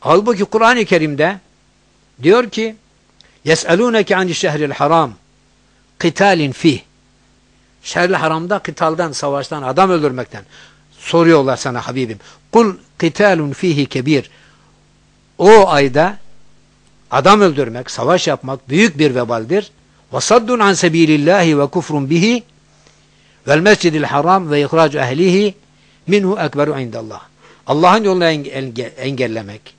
Halbuki Kur'an-ı Kerim'de diyor ki يَسْأَلُونَكَ عَنِ الشَّهْرِ الْحَرَامِ قِتَالٍ فِيهِ Şerli haramda kıtaldan, savaştan, adam öldürmekten soruyorlar sana Habibim. Kul qitalun fihi kebir. O ayda adam öldürmek, savaş yapmak büyük bir vebaldir. Ve saddun an sebilillahi ve kufrun bihi vel mescidil haram ve ihracu ehlihi minhu ekberu indallah. Allah'ın yolunu enge engellemek,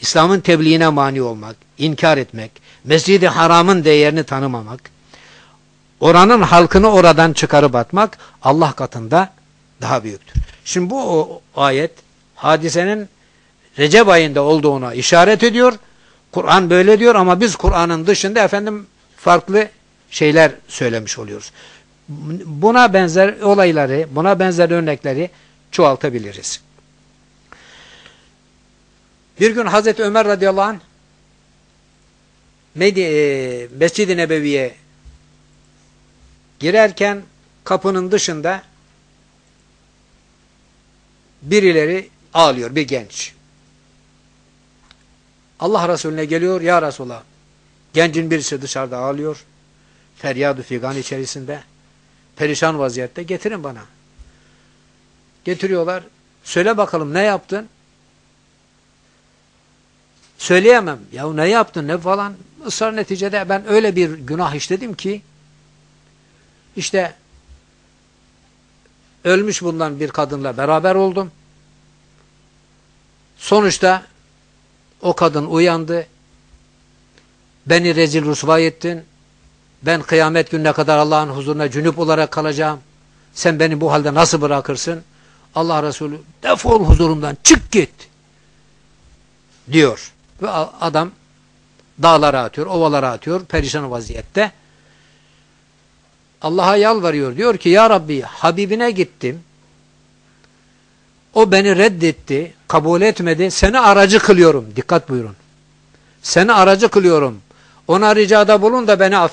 İslam'ın tebliğine mani olmak, inkar etmek, mescidi haramın değerini tanımamak, oranın halkını oradan çıkarıp atmak Allah katında daha büyüktür. Şimdi bu o, ayet hadisenin Recep ayında olduğuna işaret ediyor. Kur'an böyle diyor ama biz Kur'an'ın dışında efendim farklı şeyler söylemiş oluyoruz. Buna benzer olayları, buna benzer örnekleri çoğaltabiliriz. Bir gün Hazreti Ömer radıyallahu anh e, Mescid-i Nebevi'ye girerken kapının dışında birileri ağlıyor, bir genç. Allah Resulüne geliyor, ya Resulallah, gencin birisi dışarıda ağlıyor, feryadu figan içerisinde, perişan vaziyette, getirin bana. Getiriyorlar, söyle bakalım ne yaptın? Söyleyemem. Ya ne yaptın ne falan. Israr neticede ben öyle bir günah işledim ki işte ölmüş bulunan bir kadınla beraber oldum. Sonuçta o kadın uyandı. Beni rezil rusvay ettin. Ben kıyamet gününe kadar Allah'ın huzuruna cünüp olarak kalacağım. Sen beni bu halde nasıl bırakırsın? Allah Resulü defol huzurumdan çık git diyor. Ve adam dağlara atıyor, ovalara atıyor perişan vaziyette. Allah'a yalvarıyor. Diyor ki ya Rabbi Habibine gittim. O beni reddetti, kabul etmedi. Seni aracı kılıyorum. Dikkat buyurun. Seni aracı kılıyorum. Ona ricada bulun da beni affet.